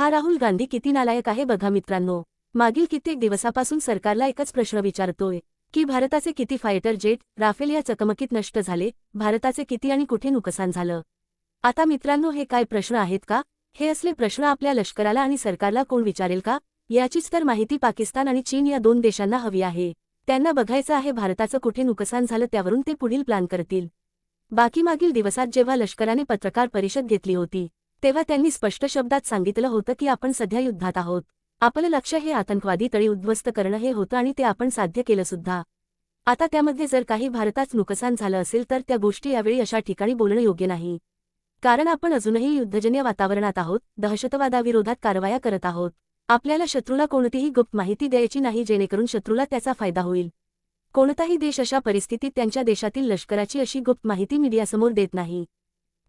हा राहुल गांधी किती नालायक आहे बघा मित्रांनो. मागील कित्येक दिवसापासून सरकारला एकच प्रश्न विचारतोय की भारताचे किती फायटर जेट राफेल या चकमकीत नष्ट झाले भारताचे किती आणि कुठे नुकसान झालं? आता मित्रांनो हे काय प्रश्न आहेत का? हे असले प्रश्न आपल्या लष्कराला आणि सरकारला कोण विचारेल का? याचीच तर माहिती पाकिस्तान आणि चीन या दोन देशांना हवी आहे. त्यांना बघायचं आहे भारताचं कुठे नुकसान झालं त्यावरून ते पुढील प्लॅन करतील. बाकी मागील दिवसात जेव्हा लष्कराने पत्रकार परिषद घेतली होती तेव्हा त्यांनी स्पष्ट शब्दात सांगितलं होतं की आपण सध्या युद्धात आहोत. आपलं लक्ष हे आतंकवादी तळी उद्ध्वस्त करणं हे होतं आणि ते आपण साध्य केलं सुद्धा. आता त्यामध्ये जर काही भारतात नुकसान झालं असेल तर त्या गोष्टी यावेळी अशा ठिकाणी बोलणं योग्य नाही. कारण आपण अजूनही युद्धजन्य वातावरणात आहोत दहशतवादाविरोधात कारवाया करत आहोत. आपल्याला शत्रूला कोणतीही गुप्त माहिती द्यायची नाही जेणेकरून शत्रूला त्याचा फायदा होईल. कोणताही देश अशा परिस्थितीत त्यांच्या देशातील लष्कराची अशी गुप्त माहिती मीडियासमोर देत नाही.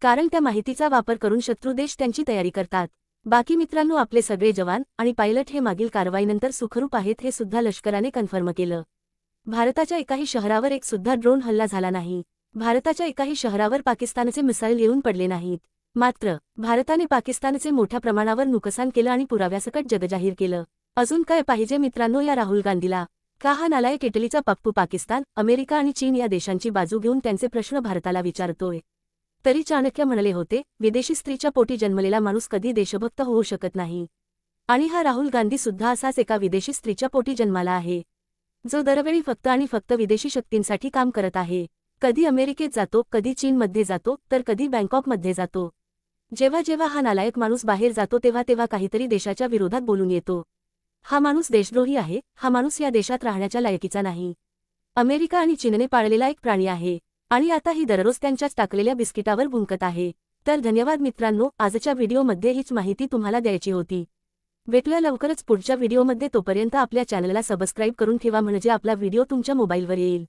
कारण त्या माहितीचा वापर करून शत्रू देश त्यांची तयारी करतात. बाकी मित्रांनो आपले सगळे जवान आणि पायलट हे मागील कारवाईनंतर सुखरूप आहेत हे सुद्धा लष्कराने कन्फर्म केलं. भारताच्या एकाही शहरावर एक सुद्धा ड्रोन हल्ला झाला नाही. भारताच्या एकाही शहरावर पाकिस्तानचे मिसाईल येऊन पडले नाहीत. मात्र भारताने पाकिस्तानचे मोठ्या प्रमाणावर नुकसान केलं आणि पुराव्यासकट जगजाहीर केलं. अजून काय पाहिजे मित्रांनो या राहुल गांधीला? का हा नालायक इटलीचा पप्पू पाकिस्तान अमेरिका आणि चीन या देशांची बाजू घेऊन त्यांचे प्रश्न भारताला विचारतोय? तरी चाणक्य म्हणले होते विदेशी स्त्रीच्या पोटी जन्मलेला माणूस कधी देशभक्त होऊ शकत नाही. आणि हा राहुल गांधी सुद्धा असाच एका विदेशी स्त्रीच्या पोटी जन्माला आहे. जो दरवेळी फक्त आणि फक्त विदेशी शक्तींसाठी काम करत आहे. कधी अमेरिकेत जातो कधी चीनमध्ये जातो तर कधी बँकॉकमध्ये जातो. जेव्हा जेव्हा हा नालायक माणूस बाहेर जातो तेव्हा तेव्हा काहीतरी देशाच्या विरोधात बोलून येतो. हा माणूस देशद्रोही आहे हा माणूस या देशात राहण्याच्या लायकीचा नाही. अमेरिका आणि चीनने पाळलेला एक प्राणी आहे. आणि आता ही दररोज त्यांच्याच टाकलेल्या बिस्किटावर भुंकत आहे. तर धन्यवाद मित्रांनो आजच्या व्हिडिओमध्ये हीच माहिती तुम्हाला द्यायची होती. भेटूया लवकरच पुढच्या व्हिडिओमध्ये तोपर्यंत आपल्या चॅनलला सबस्क्राईब करून ठेवा म्हणजे आपला व्हिडिओ तुमच्या मोबाईलवर येईल.